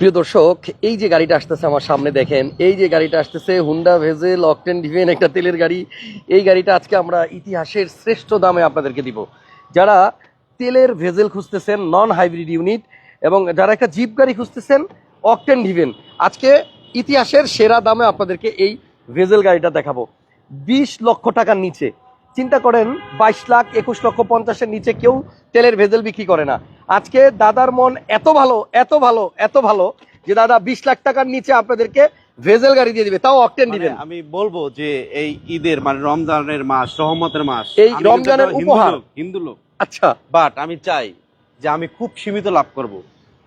প্রিয় দর্শক, এই যে গাড়িটা আসতেছে আমার সামনে দেখেন, এই যে গাড়িটা আসতেছে হুন্ডা ভেজেল অকটেন ডিভেন একটা তেলের গাড়ি। এই গাড়িটা আজকে আমরা ইতিহাসের শ্রেষ্ঠ দামে আপনাদেরকে দিব। যারা তেলের ভেজেল খুঁজতেছেন নন হাইব্রিড ইউনিট এবং যারা একটা জিপ গাড়ি খুঁজতেছেন অকটেন ডিভেন আজকে ইতিহাসের সেরা দামে আপনাদেরকে এই ভেজেল গাড়িটা দেখাবো। বিশ লক্ষ টাকার নিচে। চিন্তা করেন বাইশ লাখ একুশ লক্ষ পঞ্চাশের নিচে কেউ তেলের ভেজেল বিক্রি করে না। আজকে দাদার মন এত ভালো এত ভালো এত ভালো যে দাদা বিশ লাখ টাকার নিচে আপনাদেরকে ভেজেল গাড়ি দিয়ে দিবে তাও অকটেন মানে দিবেন। আমি বলব যে এই ঈদের মানে রমজানের মাস রহমতের মাস এই রমজানের উপহার। হিন্দু লোক। আচ্ছা। বাট আমি চাই যে আমি খুব সীমিত লাভ করব।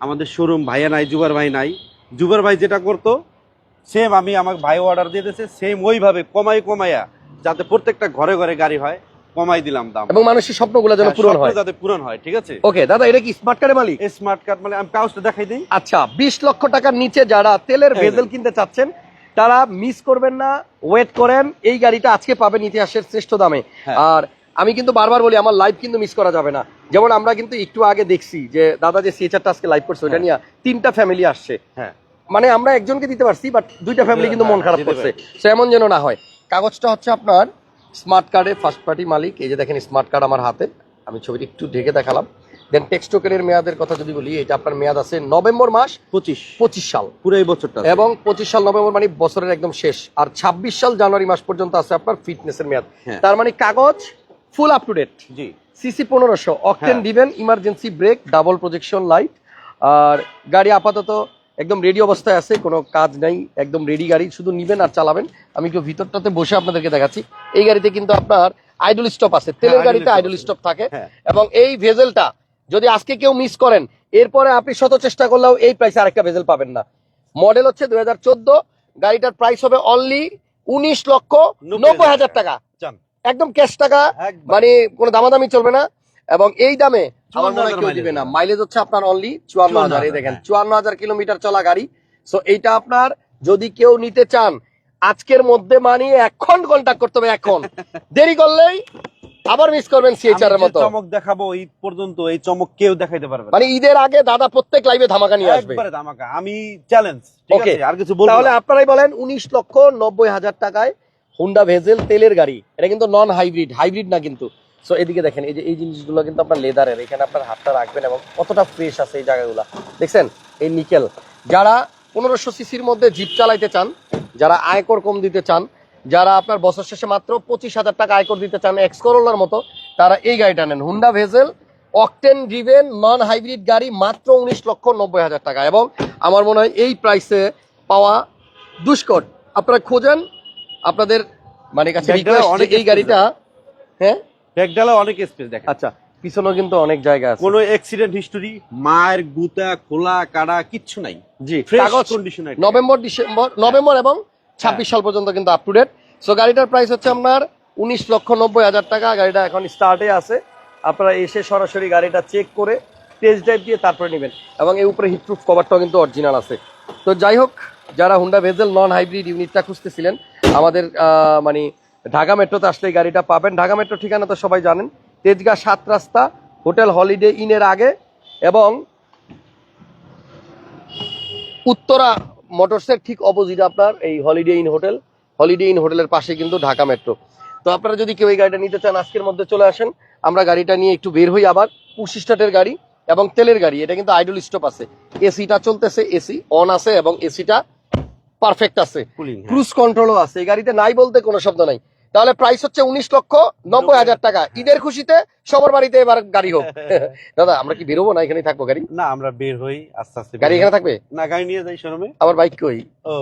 আমাদের শোরুম ভাইয়া নাই জুবার ভাই নাই। জুবার ভাই যেটা করতো সেম আমি আমার ভাই অর্ডার দিয়ে দিয়েছে সেম ওইভাবে কমাই কমাইয়া যাতে প্রত্যেকটা ঘরে ঘরে গাড়ি হয় কমাই দিলাম দাম। এবং মানুষের স্বপ্নগুলো যেন হ্যাঁ, পূরণ হয়। যাতে পূরণ হয় ঠিক আছে? ওকে দাদা এটা কি স্মার্ট কার্ডের মালিক? স্মার্ট কার্ড মানে আমি কাগজটা দেখাই দিই। আচ্ছা বিশ লক্ষ টাকার নিচে যারা তেলের ভেজেল কিনতে চাচ্ছেন তারা মিস করবেন না ওয়েট করেন এই গাড়িটা আজকে পাবেন ইতিহাসের শ্রেষ্ঠ দামে। হ্যাঁ। আর আমি কিন্তু বারবার বলি আমার লাইভ কিন্তু মিস করা যাবে না। যেমন আমরা কিন্তু একটু আগে দেখছি যে দাদা যে সিএচআরটা আজকে লাইভ করছে ওটা হ্যাঁ। নিয়ে তিনটা ফ্যামিলি আসছে। হ্যাঁ। মানে আমরা একজনকে দিতে পারছি বাট দুইটা ফ্যামিলি কিন্তু মন খারাপ করছে। সো এমন যেন না হয়। কাগজটা হচ্ছে আপনার স্মার্ট কার্ডের ফার্স্ট পার্টি মালিক। এই যে দেখেন স্মার্ট কার্ড আমার হাতে। আমি ছবিটি একটু ঢেকে দেখালাম। দেন টেক্সট টোকেনের মেয়াদের কথা যদি বলি এটা আপনার মেয়াদ আছে নভেম্বর মাস পঁচিশ। পঁচিশ সাল। পুরো এই বছরটা এবং পঁচিশ সাল নভেম্বর মানে বছরের একদম শেষ। আর ছাব্বিশ সাল জানুয়ারি মাস পর্যন্ত আছে আপনার ফিটনেসের মেয়াদ। হ্যাঁ। তার মানে কাগজ ফুল আপ টু ডেট জি। সিসি পনেরোশো। অকটেন হ্যাঁ। দিবেন emergency brake double projection light আর গাড়ি আপাতত একদম রেডি অবস্থায় আছে কোনো কাজ নাই একদম রেডি গাড়ি শুধু নিবেন আর চালাবেন। আমি একটু ভিতরটাতে বসে আপনাদেরকে দেখাচ্ছি। এই গাড়িতে কিন্তু আপনার আইডল স্টপ আছে তেলের গাড়িতে আইডল স্টপ থাকে। হ্যাঁ। এবং এই ভেজেলটা যদি আজকে কেউ মিস করেন এরপরে আপনি শত চেষ্টা করলেও এই প্রাইসে আরেকটা ভেজেল পাবেন না। মডেল হচ্ছে দুই হাজার চোদ্দ গাড়িটার প্রাইস হবে অনলি উনিশ লক্ষ নব্বই হাজার টাকা। একদম ক্যাশ টাকা মানে কোনো দামাদামি চলবে না। এবং এই দামে আমার মনে কেউ দিবে না। মাইলেজ হচ্ছে আপনার অনলি চুয়ান্ন হাজার। এই দেখেন হ্যাঁ। চুয়ান্ন হাজার কিলোমিটার চলা গাড়ি। সো এইটা আপনার যদি কেউ নিতে চান আজকের মধ্যে মানে এখন কন্ট্যাক্ট করতে হবে এখন। দেরি করলেই আবার মিস করবেন সিএচআর এর মতো। চমক দেখাবো ঈদ পর্যন্ত এই চমক কেউ দেখাইতে পারবে মানে ঈদের আগে দাদা প্রত্যেক লাইভে ধামাকা নিয়ে আসবে। একবারে ধামাকা। আমি চ্যালেঞ্জ ঠিক আছে আর কিছু বলব তাহলে আপনারাই বলেন উনিশ লক্ষ নব্বই হাজার টাকায় হুন্ডা ভেজেল তেলের গাড়ি। এটা কিন্তু নন হাইব্রিড হাইব্রিড না কিন্তু। সো এদিকে দেখেন এই যে এই জিনিসগুলো কিন্তু আপনার লেদারের এখানে আপনার হাতটা রাখবেন এবং কতটা ফ্রেশ আছে এই জায়গাগুলো। দেখছেন? এই নিকেল। যারা পনেরোশো সিসির মধ্যে জিপ চালাইতে চান যারা আয়কর কম দিতে চান যারা আপনার বছর শেষে মাত্র পঁচিশ হাজার টাকা আয়কর দিতে চান এক্স করোলার মতো তারা এই গাড়িটা নেন। Honda Vezel octane driven non hybrid গাড়ি মাত্র উনিশ লক্ষ নব্বই হাজার টাকা। এবং আমার মনে হয় এই প্রাইসে পাওয়া দুষ্কর। আপনারা খোঁজেন আপনাদের মানে কাছে এই গাড়িটা হ্যাঁ? ব্যাগডালা অনেক স্পেস দেখা আচ্ছা পিছনেও কিন্তু অনেক জায়গা আছে। কোনো অ্যাক্সিডেন্ট হিস্টোরি মায়ের গুতা খোলা কাটা কিচ্ছু নাই। জি কাগজ কন্ডিশন নভেম্বর ডিসেম্বর নভেম্বর এবং ছাব্বিশ সাল পর্যন্ত কিন্তু আপ টু ডেট সো গাড়িটার প্রাইস হচ্ছে আপনার উনিশ লক্ষ নব্বই হাজার টাকা। গাড়িটা এখন স্টার্টে আছে। আপনারা এসে সরাসরি গাড়িটা চেক করে টেস্ট ড্রাইভ দিয়ে তারপরে নেবেন। এবং এই উপরে হিটপ্রুফ কভারটাও কিন্তু অরিজিনাল আছে। তো যাই হোক যারা হুন্ডা ভেজেল নন হাইব্রিড ইউনিটটা খুঁজতেছিলেন আমাদের মানে ঢাকা মেট্রোতে আসলে এই গাড়িটা পাবেন। ঢাকা মেট্রো ঠিকানা তো সবাই জানেন। তেজগাঁ সাত রাস্তা হোটেল হলিডে ইনের আগে এবং উত্তরা মোটরসের ঠিক অপোজিট আপনার এই Holiday Inn hotel. Holiday Inn হোটেলের পাশে কিন্তু ঢাকা মেট্রো। তো আপনারা যদি কেউ এই গাড়িটা নিতে চান আজকের মধ্যে চলে আসেন। আমরা গাড়িটা নিয়ে একটু বের হই আবার। পুশ স্টার্টের গাড়ি এবং তেলের গাড়ি। এটা কিন্তু আইডল স্টপ আছে। এসিটা চলতেছে এসি অন আছে এবং এসিটা পারফেক্ট আছে। কুলিং ক্রুজ কন্ট্রোলও আছে। এই গাড়িতে নাই বলতে কোনো শব্দ নাই। তাহলে প্রাইস হচ্ছে উনিশ লক্ষ নব্বই হাজার টাকা। ঈদের খুশিতে সবার বাড়িতে এবার গাড়ি হোক। দাদা আমরা কি বেরোবো না? এখানে থাকব গাড়ি? না আমরা বের হই আস্তে আস্তে গাড়ি এখানে থাকবে? না গাড়ি নিয়ে যাই শোরুমে। আবার বাইক কই? ও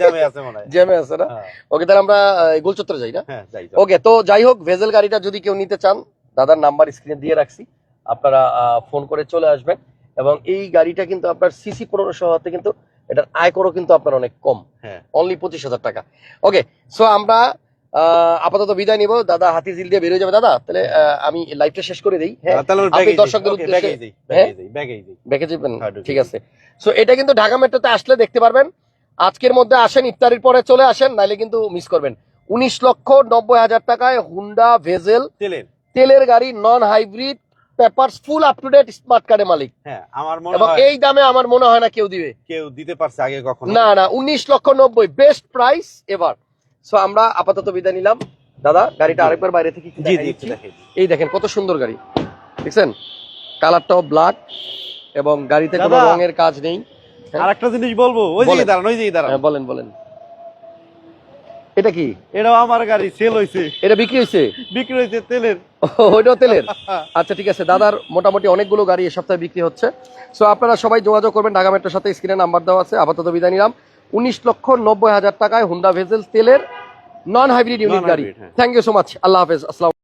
জ্যামে আছে মনে হয়। জ্যামে আছে না? হ্যাঁ, ওকে তাহলে আমরা গোলচত্বরে যাই না? হ্যাঁ। ওকে তো যাই হোক ভেজেল গাড়িটা যদি কেউ নিতে চান দাদার নাম্বার স্ক্রিনে দিয়ে রাখছি। আপনারা ফোন করে চলে আসবেন। এবং এই গাড়িটা কিন্তু আপনার সিসি পনেরোশো হতে কিন্তু এটার আয় করো কিন্তু আপনার অনেক কম। হ্যাঁ। অনলি পঁচিশ হাজার টাকা। ওকে সো আমরা আপাতত বিদায় নিব। দাদা হাতি জিল দিয়ে বেরিয়ে যাবে দাদা। তাহলে আমি লাইভটা শেষ করে দিই হ্যাঁ? তাহলে আমরা আপনি দর্শকদের উদ্দেশ্যে- হ্যাঁ? যাবেন হ্যাঁ, ঠিক আছে। সো এটা কিন্তু ঢাকা মেট্রোতে আসলে দেখতে পারবেন। আজকের মধ্যে আসেন ইফতারির পরে চলে আসেন নাইলে কিন্তু মিস করবেন। উনিশ লক্ষ নব্বই হাজার টাকায় হুন্ডা ভেজেল তেলের। তেলের গাড়ি non hybrid papers full up to date smart কার্ডের মালিক। হ্যাঁ আমার মনে এবং এই দামে আমার মনে হয় না কেউ দিবে। কেউ দিতে পারছে আগে কখনো। না না উনিশ লক্ষ নব্বই বেস্ট প্রাইস এবার সো আমরা আপাতত বিদায় নিলাম। দাদা গাড়িটা আরেকবার বাইরে থেকে জি দেখাই জি এই দেখেন কত সুন্দর গাড়ি। দেখছেন? কালারটাও ব্ল্যাক এবং গাড়িতে কোনো। রঙের কাজ নেই। হ্যাঁ। আর একটা জিনিস বলব। ওই। যে দাঁড়ান ওই যে দাঁড়ান। হ্যাঁ, বলেন বলেন। এটা কি? এটাও আমার গাড়ি সেল হয়েছে এটা বিক্রি হয়েছে বিক্রি হয়েছে তেলের। ওইটাও তেলের? আচ্ছা ঠিক আছে। দাদার মোটামুটি অনেকগুলো গাড়ি এ সপ্তাহে বিক্রি হচ্ছে। সো আপনারা সবাই যোগাযোগ করবেন। ঢাকা মেট্রোর সাথে স্ক্রিনে নাম্বার দেওয়া আছে। আপাতত বিদায় নিলাম। উনিশ লক্ষ নব্বই হাজার টাকায় হুন্ডা ভেজেল তেলের নন হাইব্রিড ইউনিট গাড়ি। থ্যাংক ইউ সো মাচ আল্লাহ হাফেজ। আসসালাম